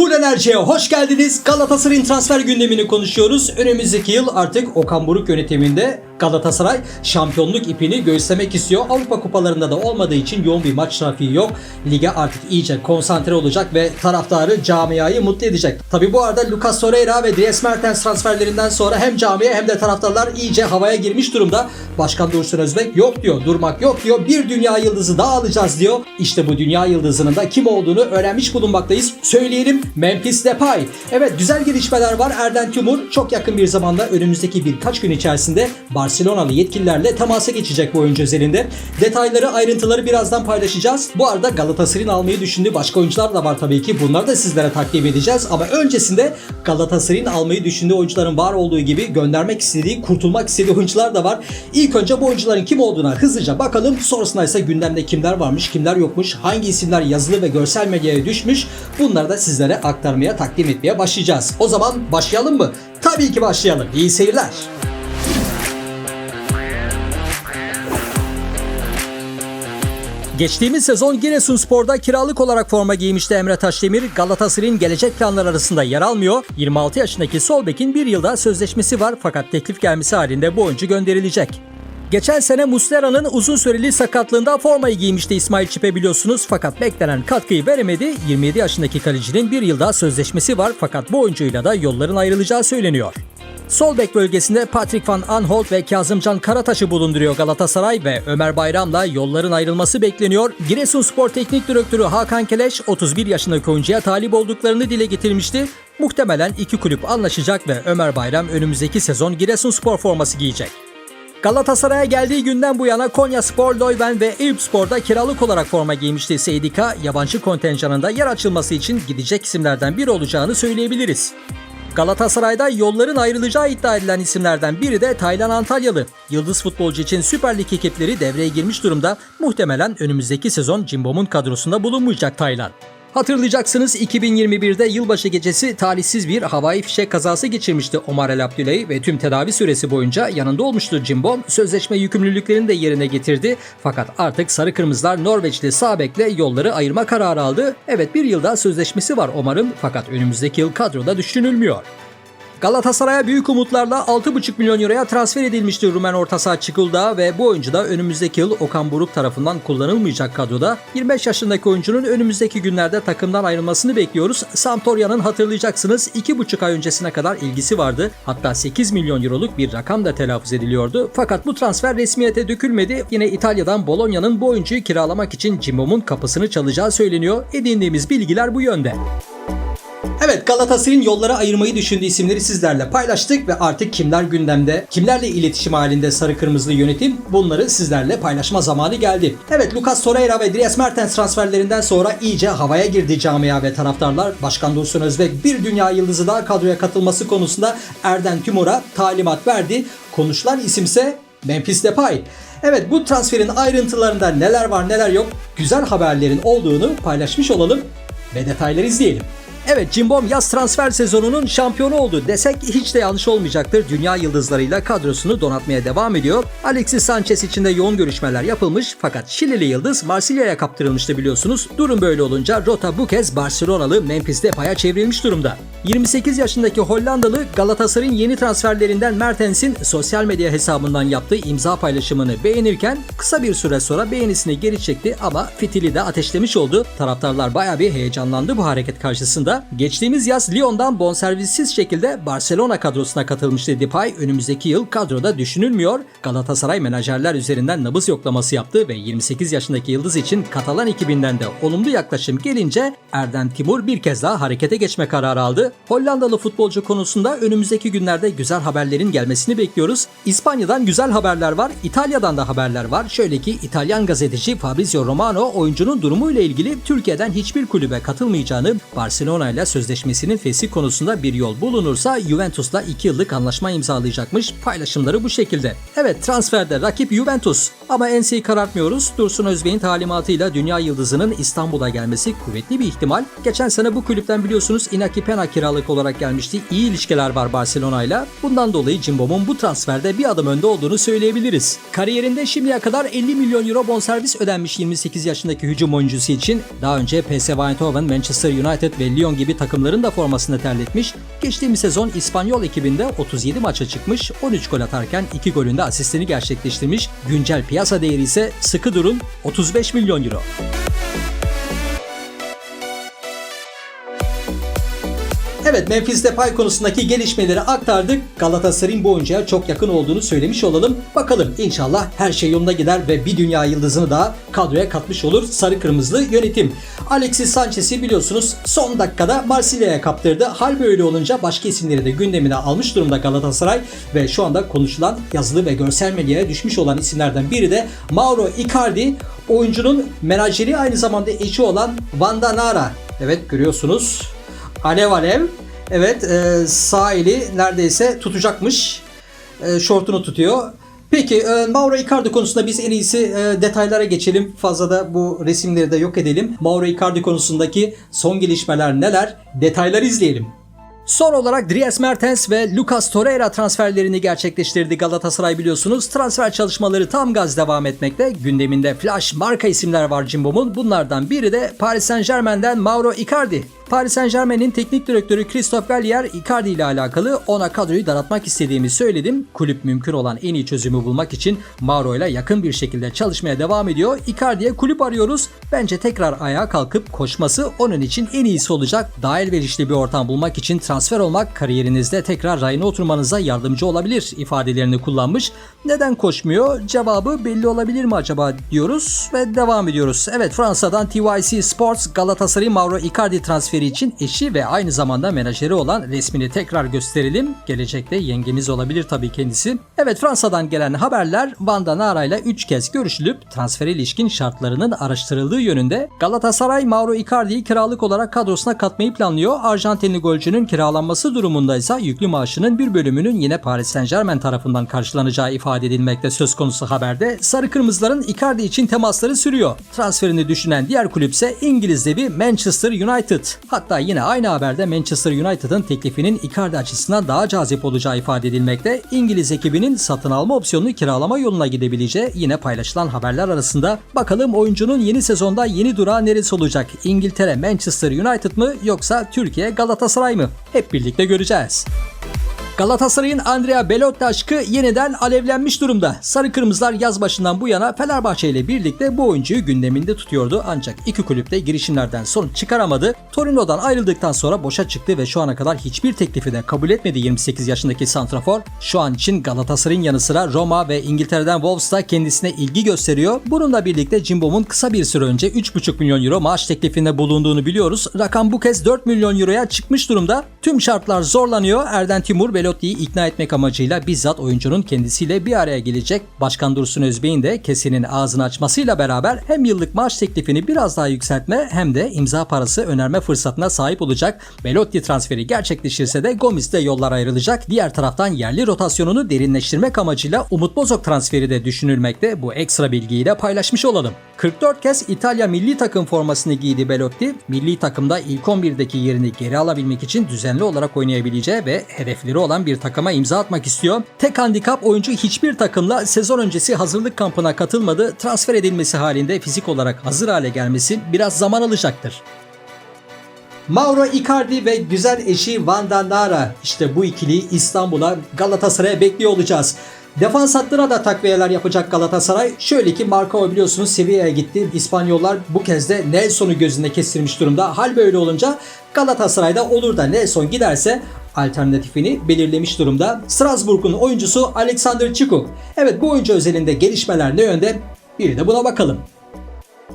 Full Enerji'ye hoş geldiniz. Galatasaray'ın transfer gündemini konuşuyoruz. Önümüzdeki yıl artık Okan Buruk yönetiminde Galatasaray şampiyonluk ipini göğüslemek istiyor. Avrupa kupalarında da olmadığı için yoğun bir maç trafiği yok. Lige artık iyice konsantre olacak ve taraftarı camiayı mutlu edecek. Tabi bu arada Lucas Torreira ve Dries Mertens transferlerinden sonra hem camiye hem de taraftarlar iyice havaya girmiş durumda. Başkan Dursun Özbek yok diyor, durmak yok diyor. Bir dünya yıldızı daha alacağız diyor. İşte bu dünya yıldızının da kim olduğunu öğrenmiş bulunmaktayız. Söyleyelim Memphis Depay. Evet güzel gelişmeler var. Erden Timur çok yakın bir zamanda önümüzdeki birkaç gün içerisinde Barcelonalı yetkililerle temasa geçecek bu oyuncu özelinde. Detayları, ayrıntıları birazdan paylaşacağız. Bu arada Galatasaray'ın almayı düşündüğü başka oyuncular da var tabii ki. Bunları da sizlere takdim edeceğiz. Ama öncesinde Galatasaray'ın almayı düşündüğü oyuncuların var olduğu gibi göndermek istediği, kurtulmak istediği oyuncular da var. İlk önce bu oyuncuların kim olduğuna hızlıca bakalım. Sonrasında ise gündemde kimler varmış, kimler yokmuş, hangi isimler yazılı ve görsel medyaya düşmüş. Bunları da sizlere aktarmaya, takdim etmeye başlayacağız. O zaman başlayalım mı? Tabii ki başlayalım. İyi seyirler. Geçtiğimiz sezon Giresunspor'da kiralık olarak forma giymişti Emre Taşdemir. Galatasaray'ın gelecek planlar arasında yer almıyor. 26 yaşındaki sol bekin bir yılda sözleşmesi var fakat teklif gelmesi halinde bu oyuncu gönderilecek. Geçen sene Muslera'nın uzun süreli sakatlığında formayı giymişti İsmail Çipe biliyorsunuz fakat beklenen katkıyı veremedi. 27 yaşındaki kalecinin bir yılda sözleşmesi var fakat bu oyuncuyla da yolların ayrılacağı söyleniyor. Sol bek bölgesinde Patrick Van Aanholt ve Kazımcan Karataş'ı bulunduruyor Galatasaray ve Ömer Bayram'la yolların ayrılması bekleniyor. Giresunspor Teknik Direktörü Hakan Keleş 31 yaşındaki oyuncuya talip olduklarını dile getirmişti. Muhtemelen iki kulüp anlaşacak ve Ömer Bayram önümüzdeki sezon Giresunspor forması giyecek. Galatasaray'a geldiği günden bu yana Konya Spor, Leuven ve Eyüpspor'da kiralık olarak forma giymişti Seydika. Yabancı kontenjanında yer açılması için gidecek isimlerden biri olacağını söyleyebiliriz. Galatasaray'da yolların ayrılacağı iddia edilen isimlerden biri de Taylan Antalyalı. Yıldız futbolcu için Süper Lig ekipleri devreye girmiş durumda. Muhtemelen önümüzdeki sezon Cimbom'un kadrosunda bulunmayacak Taylan. Hatırlayacaksınız 2021'de yılbaşı gecesi talihsiz bir havai fişek kazası geçirmişti Omar El Abdüley ve tüm tedavi süresi boyunca yanında olmuştu Cimbom. Sözleşme yükümlülüklerini de yerine getirdi. Fakat artık Sarı Kırmızılar Norveçli sağ bekle yolları ayırma kararı aldı. Evet bir yılda sözleşmesi var Omar'ın fakat önümüzdeki yıl kadroda düşünülmüyor. Galatasaray'a büyük umutlarla 6,5 milyon euroya transfer edilmişti Rumen orta saha Çıkıldağ ve bu oyuncu da önümüzdeki yıl Okan Buruk tarafından kullanılmayacak kadroda. 25 yaşındaki oyuncunun önümüzdeki günlerde takımdan ayrılmasını bekliyoruz. Sampdoria'nın hatırlayacaksınız 2,5 ay öncesine kadar ilgisi vardı. Hatta 8 milyon euroluk bir rakam da telaffuz ediliyordu. Fakat bu transfer resmiyete dökülmedi. Yine İtalya'dan Bologna'nın bu oyuncuyu kiralamak için Cimbom'un kapısını çalacağı söyleniyor. Edindiğimiz bilgiler bu yönde. Evet Galatasaray'ın yollara ayırmayı düşündüğü isimleri sizlerle paylaştık ve artık kimler gündemde, kimlerle iletişim halinde sarı kırmızılı yönetim bunları sizlerle paylaşma zamanı geldi. Evet Lucas Torreira ve Dries Mertens transferlerinden sonra iyice havaya girdi camia ve taraftarlar. Başkan Dursun Özbek bir dünya yıldızı daha kadroya katılması konusunda Erden Timur'a talimat verdi. Konuşulan isimse Memphis Depay. Evet bu transferin ayrıntılarında neler var neler yok güzel haberlerin olduğunu paylaşmış olalım ve detayları izleyelim. Evet Cimbom yaz transfer sezonunun şampiyonu oldu desek hiç de yanlış olmayacaktır. Dünya yıldızlarıyla kadrosunu donatmaya devam ediyor. Alexis Sanchez için de yoğun görüşmeler yapılmış fakat Şilili yıldız Marsilya'ya kaptırılmıştı biliyorsunuz. Durum böyle olunca rota bu kez Barcelonalı Memphis Depay'a çevrilmiş durumda. 28 yaşındaki Hollandalı Galatasaray'ın yeni transferlerinden Mertens'in sosyal medya hesabından yaptığı imza paylaşımını beğenirken kısa bir süre sonra beğenisini geri çekti ama fitili de ateşlemiş oldu. Taraftarlar baya bir heyecanlandı bu hareket karşısında. Geçtiğimiz yaz Lyon'dan bonservissiz şekilde Barcelona kadrosuna katılmıştı Depay. Önümüzdeki yıl kadroda düşünülmüyor. Galatasaray menajerler üzerinden nabız yoklaması yaptı ve 28 yaşındaki yıldız için Katalan ekibinden de olumlu yaklaşım gelince Erden Timur bir kez daha harekete geçme kararı aldı. Hollandalı futbolcu konusunda önümüzdeki günlerde güzel haberlerin gelmesini bekliyoruz. İspanya'dan güzel haberler var, İtalya'dan da haberler var. Şöyle ki İtalyan gazeteci Fabrizio Romano oyuncunun durumuyla ilgili Türkiye'den hiçbir kulübe katılmayacağını, Barcelona ile sözleşmesinin fesih konusunda bir yol bulunursa Juventus'la 2 yıllık anlaşma imzalayacakmış. Paylaşımları bu şekilde. Evet transferde rakip Juventus. Ama enseyi karartmıyoruz. Dursun Özbey'in talimatıyla dünya yıldızının İstanbul'a gelmesi kuvvetli bir ihtimal. Geçen sene bu kulüpten biliyorsunuz Inaki Pena kiralık olarak gelmişti. İyi ilişkiler var Barcelona'yla. Bundan dolayı Cimbom'un bu transferde bir adım önde olduğunu söyleyebiliriz. Kariyerinde şimdiye kadar 50 milyon euro bonservis ödenmiş 28 yaşındaki hücum oyuncusu için daha önce PSV Eindhoven, Manchester United ve Lyon gibi takımların da formasını terletmiş. Geçtiğimiz sezon İspanyol ekibinde 37 maça çıkmış, 13 gol atarken 2 golünde asistini gerçekleştirmiş. Güncel piyasa değeri ise sıkı durun 35 milyon euro. Evet Memphis Depay konusundaki gelişmeleri aktardık. Galatasaray'ın bu oyuncuya çok yakın olduğunu söylemiş olalım. Bakalım inşallah her şey yolunda gider ve bir dünya yıldızını daha kadroya katmış olur sarı kırmızılı yönetim. Alexis Sanchez'i biliyorsunuz son dakikada Marsilya'ya kaptırdı. Hal böyle olunca başka isimleri de gündemine almış durumda Galatasaray ve şu anda konuşulan yazılı ve görsel medyaya düşmüş olan isimlerden biri de Mauro Icardi. Oyuncunun menajeri aynı zamanda eşi olan Vanda Nara. Evet görüyorsunuz Alev alev. Evet e, sağ eli neredeyse tutacakmış. E, şortunu tutuyor. Peki e, Mauro Icardi konusunda biz en iyisi e, detaylara geçelim. Fazla da bu resimleri de yok edelim. Mauro Icardi konusundaki son gelişmeler neler? Detayları izleyelim. Son olarak Dries Mertens ve Lucas Torreira transferlerini gerçekleştirdi Galatasaray biliyorsunuz. Transfer çalışmaları tam gaz devam etmekte. Gündeminde flash marka isimler var Cimbom'un. Bunlardan biri de Paris Saint Germain'den Mauro Icardi. Paris Saint Germain'in teknik direktörü Christophe Gallier Icardi ile alakalı ona kadroyu daraltmak istediğimi söyledim. Kulüp mümkün olan en iyi çözümü bulmak için Mauro ile yakın bir şekilde çalışmaya devam ediyor. Icardi'ye kulüp arıyoruz. Bence tekrar ayağa kalkıp koşması onun için en iyisi olacak. Daha elverişli bir ortam bulmak için transfer olmak kariyerinizde tekrar rayına oturmanıza yardımcı olabilir ifadelerini kullanmış. Neden koşmuyor? Cevabı belli olabilir mi acaba diyoruz ve devam ediyoruz. Evet Fransa'dan TYC Sports Galatasaray Mauro Icardi transferi için eşi ve aynı zamanda menajeri olan resmini tekrar gösterelim. Gelecekte yengemiz olabilir tabii kendisi. Evet Fransa'dan gelen haberler Vanda Nara ile 3 kez görüşülüp transfere ilişkin şartlarının araştırıldığı yönünde. Galatasaray Mauro Icardi'yi kiralık olarak kadrosuna katmayı planlıyor. Arjantinli golcünün kiralanması durumunda ise yüklü maaşının bir bölümünün yine Paris Saint Germain tarafından karşılanacağı ifade edilmekte söz konusu haberde. Sarı Kırmızıların Icardi için temasları sürüyor. Transferini düşünen diğer kulüpse İngiliz devi Manchester United. Hatta yine aynı haberde Manchester United'ın teklifinin Icardi açısından daha cazip olacağı ifade edilmekte. İngiliz ekibinin satın alma opsiyonunu kiralama yoluna gidebileceği yine paylaşılan haberler arasında. Bakalım oyuncunun yeni sezonda yeni durağı neresi olacak? İngiltere Manchester United mı yoksa Türkiye Galatasaray mı? Hep birlikte göreceğiz. Galatasaray'ın Andrea Belotti aşkı yeniden alevlenmiş durumda. Sarı Kırmızılar yaz başından bu yana Fenerbahçe ile birlikte bu oyuncuyu gündeminde tutuyordu. Ancak iki kulüpte girişimlerden sonuç çıkaramadı. Torino'dan ayrıldıktan sonra boşa çıktı ve şu ana kadar hiçbir teklifi de kabul etmedi 28 yaşındaki Santrafor. Şu an için Galatasaray'ın yanı sıra Roma ve İngiltere'den Wolves da kendisine ilgi gösteriyor. Bununla birlikte Cimbom'un kısa bir süre önce 3,5 milyon euro maaş teklifinde bulunduğunu biliyoruz. Rakam bu kez 4 milyon euroya çıkmış durumda. Tüm şartlar zorlanıyor. Erden Timur Belotti'yi ikna etmek amacıyla bizzat oyuncunun kendisiyle bir araya gelecek. Başkan Dursun Özbey'in de kesenin ağzını açmasıyla beraber hem yıllık maaş teklifini biraz daha yükseltme hem de imza parası önerme fırsatına sahip olacak. Belotti transferi gerçekleşirse de Gomis'te yollar ayrılacak. Diğer taraftan yerli rotasyonunu derinleştirmek amacıyla Umut Bozok transferi de düşünülmekte. Bu ekstra bilgiyi de paylaşmış olalım. 44 kez İtalya milli takım formasını giydi Belotti. Milli takımda ilk 11'deki yerini geri alabilmek için düzenli olarak oynayabileceği ve hedefleri olan bir takıma imza atmak istiyor. Tek handikap oyuncu hiçbir takımla sezon öncesi hazırlık kampına katılmadı. Transfer edilmesi halinde fizik olarak hazır hale gelmesi biraz zaman alacaktır. Mauro Icardi ve güzel eşi Vanda Nara. İşte bu ikiliyi İstanbul'a Galatasaray'a bekliyor olacağız. Defans hattına da takviyeler yapacak Galatasaray. Şöyle ki Marco biliyorsunuz Sevilla'ya gitti. İspanyollar bu kez de Nelson'u gözünde kestirmiş durumda. Hal böyle olunca Galatasaray'da olur da Nelson giderse alternatifini belirlemiş durumda. Strasbourg'un oyuncusu Alexander Çikuk. Evet bu oyuncu özelinde gelişmeler ne yönde? Bir de buna bakalım.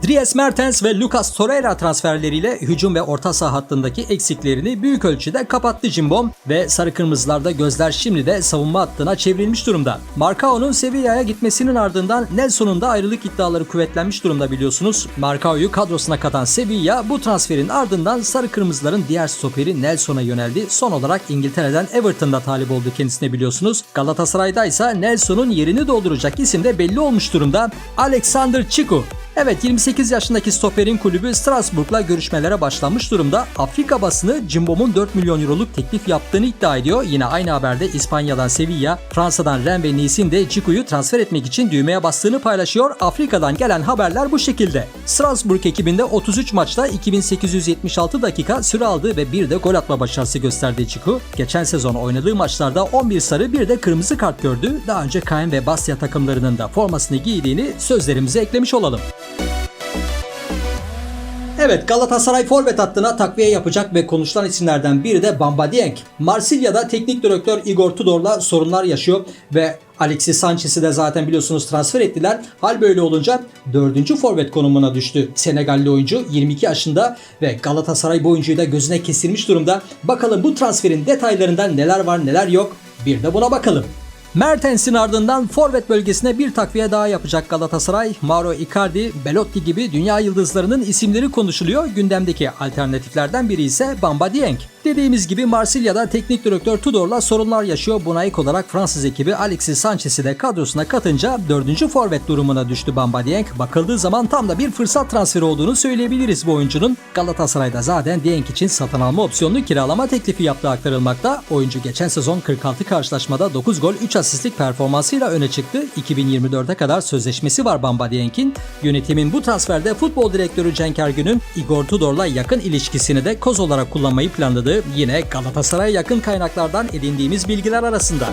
Dries Mertens ve Lucas Torreira transferleriyle hücum ve orta saha hattındaki eksiklerini büyük ölçüde kapattı Cimbom ve sarı kırmızılarda gözler şimdi de savunma hattına çevrilmiş durumda. Marcao'nun Sevilla'ya gitmesinin ardından Nelson'un da ayrılık iddiaları kuvvetlenmiş durumda biliyorsunuz. Marcao'yu kadrosuna katan Sevilla bu transferin ardından sarı kırmızıların diğer stoperi Nelson'a yöneldi. Son olarak İngiltere'den Everton'da talip oldu kendisine biliyorsunuz. Galatasaray'da ise Nelson'un yerini dolduracak isim de belli olmuş durumda. Alexander Chiku. Evet 28 yaşındaki stoperin kulübü Strasbourg'la görüşmelere başlanmış durumda. Afrika basını Cimbom'un 4 milyon euroluk teklif yaptığını iddia ediyor. Yine aynı haberde İspanya'dan Sevilla, Fransa'dan Rennes ve Nice'in de Ciku'yu transfer etmek için düğmeye bastığını paylaşıyor. Afrika'dan gelen haberler bu şekilde. Strasbourg ekibinde 33 maçta 2876 dakika süre aldı ve bir de gol atma başarısı gösterdi Ciku. Geçen sezon oynadığı maçlarda 11 sarı bir de kırmızı kart gördü. Daha önce Caen ve Bastia takımlarının da formasını giydiğini sözlerimize eklemiş olalım. Evet Galatasaray forvet hattına takviye yapacak ve konuşulan isimlerden biri de Bamba Dieng. Marsilya'da teknik direktör Igor Tudor'la sorunlar yaşıyor ve Alexis Sanchez'i de zaten biliyorsunuz transfer ettiler. Hal böyle olunca 4. forvet konumuna düştü. Senegalli oyuncu 22 yaşında ve Galatasaray bu oyuncuyu da gözüne kesilmiş durumda. Bakalım bu transferin detaylarından neler var neler yok bir de buna bakalım. Mertens'in ardından forvet bölgesine bir takviye daha yapacak Galatasaray. Mauro Icardi, Belotti gibi dünya yıldızlarının isimleri konuşuluyor. Gündemdeki alternatiflerden biri ise Bamba Dieng. Dediğimiz gibi Marsilya'da teknik direktör Tudor'la sorunlar yaşıyor. Buna ek olarak Fransız ekibi Alexis Sanchez'i de kadrosuna katınca 4. forvet durumuna düştü Bamba Dieng. Bakıldığı zaman tam da bir fırsat transferi olduğunu söyleyebiliriz bu oyuncunun. Galatasaray'da zaten Dieng için satın alma opsiyonlu kiralama teklifi yaptığı aktarılmakta. Oyuncu geçen sezon 46 karşılaşmada 9 gol 3 asistlik performansıyla öne çıktı. 2024'e kadar sözleşmesi var Bamba Dieng'in. Yönetimin bu transferde futbol direktörü Cenk Ergün'ün Igor Tudor'la yakın ilişkisini de koz olarak kullanmayı planladığı yine Galatasaray'a yakın kaynaklardan edindiğimiz bilgiler arasında.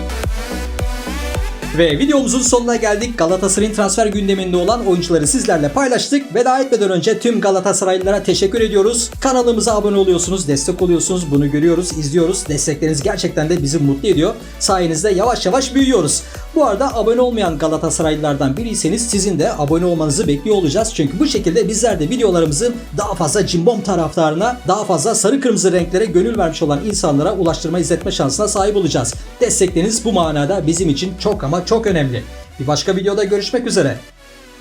Ve videomuzun sonuna geldik. Galatasaray'ın transfer gündeminde olan oyuncuları sizlerle paylaştık. Veda etmeden önce tüm Galatasaraylılara teşekkür ediyoruz. Kanalımıza abone oluyorsunuz, destek oluyorsunuz. Bunu görüyoruz, izliyoruz. Destekleriniz gerçekten de bizi mutlu ediyor. Sayenizde yavaş yavaş büyüyoruz. Bu arada abone olmayan Galatasaraylılardan biriyseniz sizin de abone olmanızı bekliyor olacağız. Çünkü bu şekilde bizler de videolarımızı daha fazla cimbom taraftarına, daha fazla sarı kırmızı renklere gönül vermiş olan insanlara ulaştırma izletme şansına sahip olacağız. Destekleriniz bu manada bizim için çok ama çok önemli. Bir başka videoda görüşmek üzere.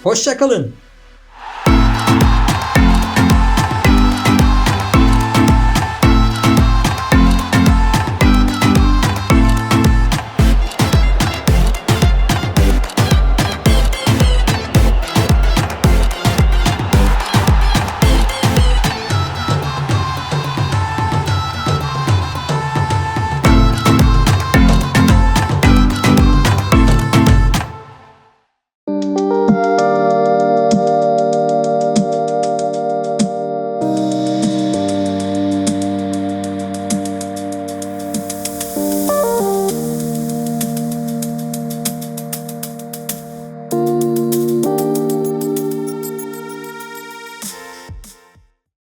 Hoşçakalın.